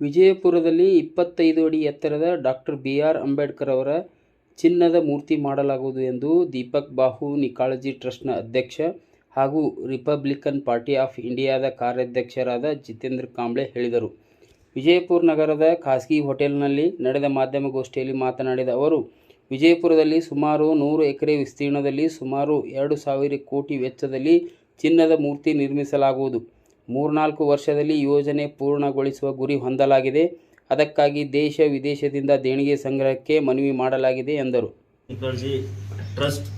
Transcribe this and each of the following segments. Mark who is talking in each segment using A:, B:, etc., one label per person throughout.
A: ವಿಜಯಪುರದಲ್ಲಿ ಇಪ್ಪತ್ತೈದು ಅಡಿ ಎತ್ತರದ ಡಾಕ್ಟರ್ ಬಿ ಆರ್ ಅಂಬೇಡ್ಕರ್ ಅವರ ಚಿನ್ನದ ಮೂರ್ತಿ ಮಾಡಲಾಗುವುದು ಎಂದು ದೀಪಕ್ ಬಾಹು, ನಿಕಾಳಜಿ ಟ್ರಸ್ಟ್ನ ಅಧ್ಯಕ್ಷ ಹಾಗೂ ರಿಪಬ್ಲಿಕನ್ ಪಾರ್ಟಿ ಆಫ್ ಇಂಡಿಯಾದ ಕಾರ್ಯಾಧ್ಯಕ್ಷರಾದ ಜಿತೇಂದ್ರ ಕಾಂಬ್ಳೆ ಹೇಳಿದರು. ವಿಜಯಪುರ ನಗರದ ಖಾಸಗಿ ಹೋಟೆಲ್ನಲ್ಲಿ ನಡೆದ ಮಾಧ್ಯಮಗೋಷ್ಠಿಯಲ್ಲಿ ಮಾತನಾಡಿದ ಅವರು, ವಿಜಯಪುರದಲ್ಲಿ ಸುಮಾರು ನೂರು ಎಕರೆ ವಿಸ್ತೀರ್ಣದಲ್ಲಿ ಸುಮಾರು ಎರಡು ಸಾವಿರ ಕೋಟಿ ವೆಚ್ಚದಲ್ಲಿ ಚಿನ್ನದ ಮೂರ್ತಿ ನಿರ್ಮಿಸಲಾಗುವುದು. ಮೂರ್ನಾಲ್ಕು ವರ್ಷದಲ್ಲಿ ಯೋಜನೆ ಪೂರ್ಣಗೊಳಿಸುವ ಗುರಿ ಹೊಂದಲಾಗಿದೆ. ಅದಕ್ಕಾಗಿ ದೇಶ ವಿದೇಶದಿಂದ ದೇಣಿಗೆ ಸಂಗ್ರಹಕ್ಕೆ ಮನವಿ ಮಾಡಲಾಗಿದೆ ಎಂದರು.
B: ಟ್ರಸ್ಟ್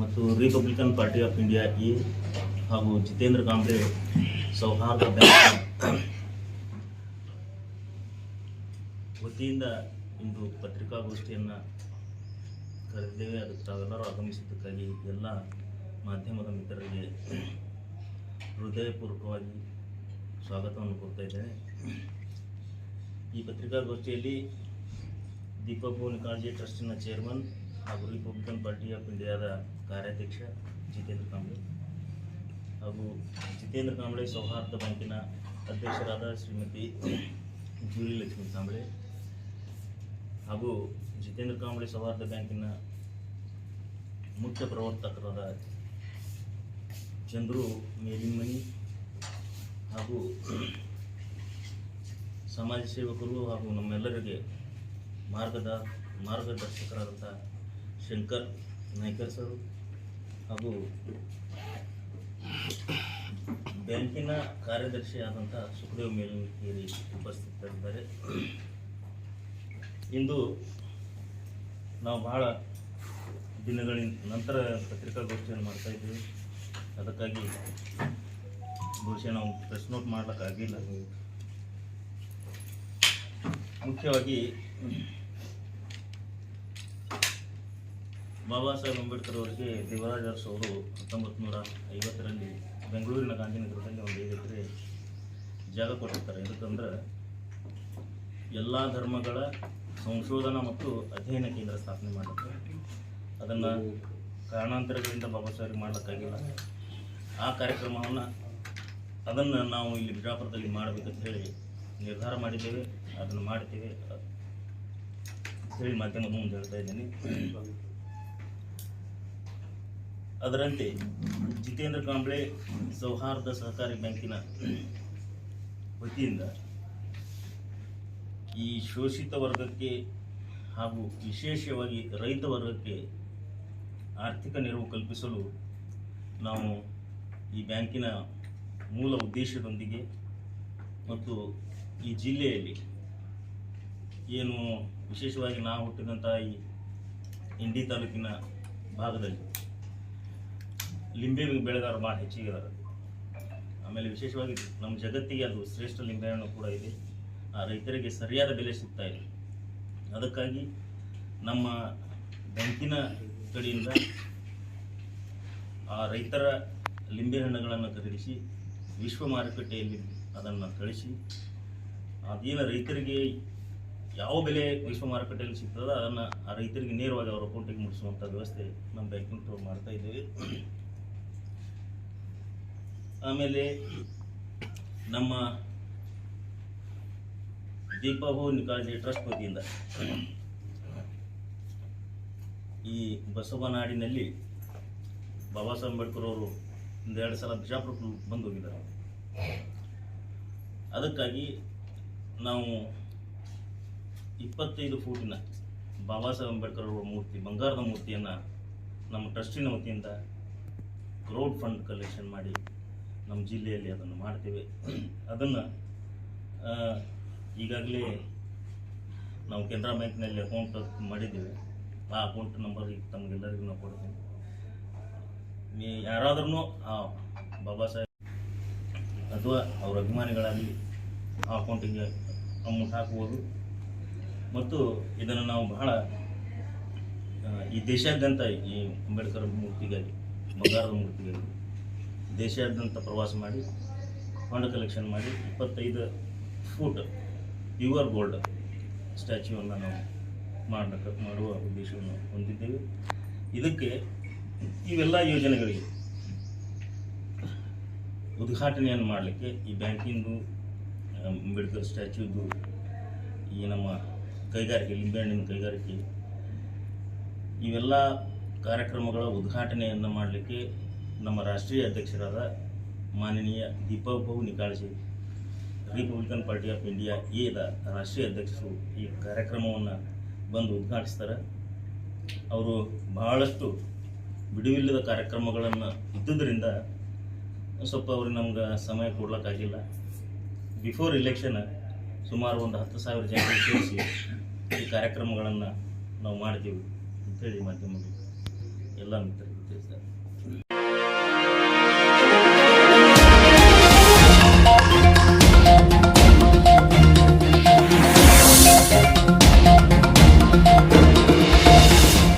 B: ಮತ್ತು ರಿಪಬ್ಲಿಕನ್ ಪಾರ್ಟಿ ಆಫ್ ಇಂಡಿಯಾ, ಈ ಹಾಗೂ ಜಿತೇಂದ್ರ ಕಾಂಬ್ಳೆ ಸೌಹಾರ್ದ ಬ್ಯಾಂಕ್ ವತಿಯಿಂದ ಇಂದು ಪತ್ರಿಕಾಗೋಷ್ಠಿಯನ್ನು ಕರೆದಿದ್ದೇವೆ. ಅದಕ್ಕೆ ತಾವೆಲ್ಲರೂ ಆಗಮಿಸಿದ್ದಕ್ಕಾಗಿ ಎಲ್ಲ ಮಾಧ್ಯಮದ ಮಿತ್ರರಿಗೆ ಹೃದಯಪೂರ್ವಕವಾಗಿ ಸ್ವಾಗತವನ್ನು ಕೊಡ್ತಾ ಇದ್ದೇನೆ. ಈ ಪತ್ರಿಕಾಗೋಷ್ಠಿಯಲ್ಲಿ ದೀಪಕ್ ಭುವನಿಕಾಳಜಿ ಟ್ರಸ್ಟಿನ ಚೇರ್ಮನ್ ಹಾಗೂ ರಿಪಬ್ಲಿಕನ್ ಪಾರ್ಟಿ ಆಫ್ ಇಂಡಿಯಾದ ಕಾರ್ಯಾಧ್ಯಕ್ಷ ಜಿತೇಂದ್ರ ಕಾಂಬ್ಳೆ ಹಾಗೂ ಜಿತೇಂದ್ರ ಕಾಂಬ್ಳೆ ಸೌಹಾರ್ದ ಬ್ಯಾಂಕಿನ ಅಧ್ಯಕ್ಷರಾದ ಶ್ರೀಮತಿ ಜೂಲಿ ಲಕ್ಷ್ಮಿ ಕಾಂಬ್ಳೆ ಹಾಗೂ ಜಿತೇಂದ್ರ ಕಾಂಬ್ಳೆ ಸೌಹಾರ್ದ ಬ್ಯಾಂಕಿನ ಮುಖ್ಯ ಪ್ರವರ್ತಕರಾದ ಚಂದ್ರು ಮೇಲಿನ್ಮನಿ ಹಾಗೂ ಸಮಾಜ ಸೇವಕರು ಹಾಗೂ ನಮ್ಮೆಲ್ಲರಿಗೆ ಮಾರ್ಗದ ಮಾರ್ಗದರ್ಶಕರಾದಂಥ ಶಂಕರ್ ನಾಯ್ಕರ್ ಸರ್ ಹಾಗೂ ಬ್ಯಾಂಕಿನ ಕಾರ್ಯದರ್ಶಿಯಾದಂಥ ಸುಖದೇವ್ ಮೇಲ್ಕೇರಿ ಉಪಸ್ಥಿತರಿದ್ದಾರೆ. ಇಂದು ನಾವು ಬಹಳ ದಿನಗಳಿಂದ ನಂತರ ಪತ್ರಿಕಾಗೋಷ್ಠಿಯನ್ನು ಮಾಡ್ತಾ ಇದ್ದೀವಿ. ಅದಕ್ಕಾಗಿ ಬಹುಶಃ ನಾವು ಪ್ರೆಸ್ ನೋಟ್ ಮಾಡ್ಲಿಕ್ಕಾಗಿಲ್ಲ. ಮುಖ್ಯವಾಗಿ ಬಾಬಾ ಸಾಹೇಬ್ ಅಂಬೇಡ್ಕರ್ ಅವರಿಗೆ ದೇವರಾಜ್ ಅರಸು ಅವರು ಹತ್ತೊಂಬತ್ತು ನೂರ ಐವತ್ತರಲ್ಲಿ ಬೆಂಗಳೂರಿನ ಗಾಂಧಿನಗರದಲ್ಲಿ ಒಂದು ಐದು ಎಕರೆ ಜಾಗ ಕೊಟ್ಟಿರ್ತಾರೆ. ಯಾಕಂದ್ರೆ ಎಲ್ಲ ಧರ್ಮಗಳ ಸಂಶೋಧನಾ ಮತ್ತು ಅಧ್ಯಯನ ಕೇಂದ್ರ ಸ್ಥಾಪನೆ ಮಾಡುತ್ತೆ ಅದನ್ನು ಕಾರಣಾಂತರಗಳಿಂದ ಬಾಬಾ ಸಾಹೇಬ್ ಮಾಡಲಿಕ್ಕಾಗಿಲ್ಲ. ಆ ಕಾರ್ಯಕ್ರಮವನ್ನು ಅದನ್ನು ನಾವು ಇಲ್ಲಿ ಬಿಜಾಪುರದಲ್ಲಿ ಮಾಡಬೇಕಂತ ಹೇಳಿ ನಿರ್ಧಾರ ಮಾಡಿದ್ದೇವೆ. ಅದನ್ನು ಮಾಡ್ತೀವಿ. ಹೇಳಿ ಮಾಧ್ಯಮದ ಮುಂದೆ ಹೇಳ್ತಾ ಇದ್ದೀನಿ. ಅದರಂತೆ ಜಿತೇಂದ್ರ ಕಾಂಬ್ಳೆ ಸೌಹಾರ್ದ ಸಹಕಾರಿ ಬ್ಯಾಂಕಿನ ವತಿಯಿಂದ ಈ ಶೋಷಿತ ವರ್ಗಕ್ಕೆ ಹಾಗೂ ವಿಶೇಷವಾಗಿ ರೈತ ವರ್ಗಕ್ಕೆ ಆರ್ಥಿಕ ನೆರವು ಕಲ್ಪಿಸಲು ನಾವು ಈ ಬ್ಯಾಂಕಿನ ಮೂಲ ಉದ್ದೇಶದೊಂದಿಗೆ ಮತ್ತು ಈ ಜಿಲ್ಲೆಯಲ್ಲಿ ಏನು ವಿಶೇಷವಾಗಿ ನಾವು ಹುಟ್ಟಿದಂಥ ಈ ಇಂಡಿ ತಾಲೂಕಿನ ಭಾಗದಲ್ಲಿ ಲಿಂಬೆ ಬೆಳೆಗಾರರು ಭಾಳ ಹೆಚ್ಚಿಗೆ ಇದ್ದಾರೆ. ಆಮೇಲೆ ವಿಶೇಷವಾಗಿ ನಮ್ಮ ಜಗತ್ತಿಗೆ ಅದು ಶ್ರೇಷ್ಠ ಲಿಂಬೆಹಣ್ಣು ಕೂಡ ಇದೆ. ಆ ರೈತರಿಗೆ ಸರಿಯಾದ ಬೆಲೆ ಸಿಗ್ತಾ ಇಲ್ಲ. ಅದಕ್ಕಾಗಿ ನಮ್ಮ ಬ್ಯಾಂಕಿನ ಕಡೆಯಿಂದ ಆ ರೈತರ ಲಿಂಬೆಹಣ್ಣುಗಳನ್ನು ಖರೀದಿಸಿ ವಿಶ್ವ ಮಾರುಕಟ್ಟೆಯಲ್ಲಿ ಅದನ್ನು ಕಳಿಸಿ ಅದೇನು ರೈತರಿಗೆ ಯಾವ ಬೆಲೆ ವಿಶ್ವ ಮಾರುಕಟ್ಟೆಯಲ್ಲಿ ಸಿಗ್ತದೋ ಅದನ್ನು ಆ ರೈತರಿಗೆ ನೇರವಾಗಿ ಅವರ ಅಕೌಂಟಿಗೆ ಮುಡಿಸುವಂಥ ವ್ಯವಸ್ಥೆ ನಮ್ಮ ಬ್ಯಾಂಕಿಂಗ್ ಮಾಡ್ತಾ ಇದ್ದೇವೆ. ಆಮೇಲೆ ನಮ್ಮ ದೀಪಭೂ ನಿಕಾಜಿ ಟ್ರಸ್ಟ್ ವತಿಯಿಂದ ಈ ಬಸವನಾಡಿನಲ್ಲಿ ಬಾಬಾ ಸಾಹೇಬ್ ಅಂಬೇಡ್ಕರ್ ಅವರು ಒಂದೆರಡು ಸಲ ಬಿಜಾಪುರಕ್ಕೆ ಬಂದು ಹೋಗಿದ್ದಾರೆ. ಅದಕ್ಕಾಗಿ ನಾವು ಇಪ್ಪತ್ತೈದು ಫೂಟಿನ ಬಾಬಾ ಸಾಹೇಬ್ ಅಂಬೇಡ್ಕರ್ ಅವರ ಮೂರ್ತಿ, ಬಂಗಾರದ ಮೂರ್ತಿಯನ್ನು ನಮ್ಮ ಟ್ರಸ್ಟಿನ ವತಿಯಿಂದ ಕ್ರೌಡ್ ಫಂಡ್ ಕಲೆಕ್ಷನ್ ಮಾಡಿ ನಮ್ಮ ಜಿಲ್ಲೆಯಲ್ಲಿ ಅದನ್ನು ಮಾಡ್ತೇವೆ. ಅದನ್ನು ಈಗಾಗಲೇ ನಾವು ಕೆನರಾ ಬ್ಯಾಂಕ್ನಲ್ಲಿ ಅಕೌಂಟ್ ಮಾಡಿದ್ದೇವೆ. ಆ ಅಕೌಂಟ್ ನಂಬರ್ ಈಗ ತಮಗೆಲ್ಲರಿಗೂ ನಾವು ಕೊಡ್ತೀನಿ ನೀ ಯಾರಾದ್ರೂ ಆ, ಬಾಬಾ ಸಾಹೇಬ್ ಅಥವಾ ಅವ್ರ ಅಭಿಮಾನಿಗಳಾಗಲಿ ಆ ಅಕೌಂಟಿಗೆ ಅಮೌಂಟ್ ಹಾಕ್ಬೋದು. ಮತ್ತು ಇದನ್ನು ನಾವು ಬಹಳ ಈ ದೇಶಾದ್ಯಂತ ಈ ಅಂಬೇಡ್ಕರ್ ಮೂರ್ತಿಗಾಗಿ, ಬಂಗಾರದ ಮೂರ್ತಿಗಾಗಿ, ದೇಶಾದ್ಯಂತ ಪ್ರವಾಸ ಮಾಡಿ ಫಂಡ್ ಕಲೆಕ್ಷನ್ ಮಾಡಿ, ಇಪ್ಪತ್ತೈದು ಫೂಟ್ ಪ್ಯೂರ್ ಗೋಲ್ಡ್ ಸ್ಟ್ಯಾಚ್ಯೂವನ್ನು ನಾವು ಮಾಡಲಿಕ್ಕೆ ಮಾಡುವ ಉದ್ದೇಶವನ್ನು ಹೊಂದಿದ್ದೇವೆ. ಇದಕ್ಕೆ ಇವೆಲ್ಲ ಯೋಜನೆಗಳಿಗೆ ಉದ್ಘಾಟನೆಯನ್ನು ಮಾಡಲಿಕ್ಕೆ ಈ ಬ್ಯಾಂಕಿಂದು ಅಂಬೇಡ್ಕರ್ ಸ್ಟ್ಯಾಚ್ಯೂದು, ಈ ನಮ್ಮ ಕೈಗಾರಿಕೆ, ಲಿಂಬೆಹಣ್ಣಿನ ಕೈಗಾರಿಕೆ, ಇವೆಲ್ಲ ಕಾರ್ಯಕ್ರಮಗಳ ಉದ್ಘಾಟನೆಯನ್ನು ಮಾಡಲಿಕ್ಕೆ ನಮ್ಮ ರಾಷ್ಟ್ರೀಯ ಅಧ್ಯಕ್ಷರಾದ ಮಾನನೀಯ Deepak Nikalje Republican party of India ಎದ ರಾಷ್ಟ್ರೀಯ ಅಧ್ಯಕ್ಷರು ಈ ಕಾರ್ಯಕ್ರಮವನ್ನು ಬಂದು ಉದ್ಘಾಟಿಸ್ತಾರೆ. ಅವರು ಬಹಳಷ್ಟು ಬಿಡುವಿಲ್ಲದ ಕಾರ್ಯಕ್ರಮಗಳನ್ನು ಇದ್ದುದರಿಂದ ಸ್ವಲ್ಪ ಅವ್ರಿಗೆ ನಮ್ಗೆ ಸಮಯ ಕೊಡ್ಲಕ್ಕಾಗಿಲ್ಲ. ಬಿಫೋರ್ ಇಲೆಕ್ಷನ್ ಸುಮಾರು ಒಂದು ಹತ್ತು ಸಾವಿರ ಜನ ಸೇರಿಸಿ ಈ ಕಾರ್ಯಕ್ರಮಗಳನ್ನು ನಾವು ಮಾಡ್ತೀವಿ ಅಂತೇಳಿ ಮಾಧ್ಯಮದಲ್ಲಿ ಎಲ್ಲ ಮಿತ್ರರಿಗೆ ತಿಳಿಸ್ತಾರೆ.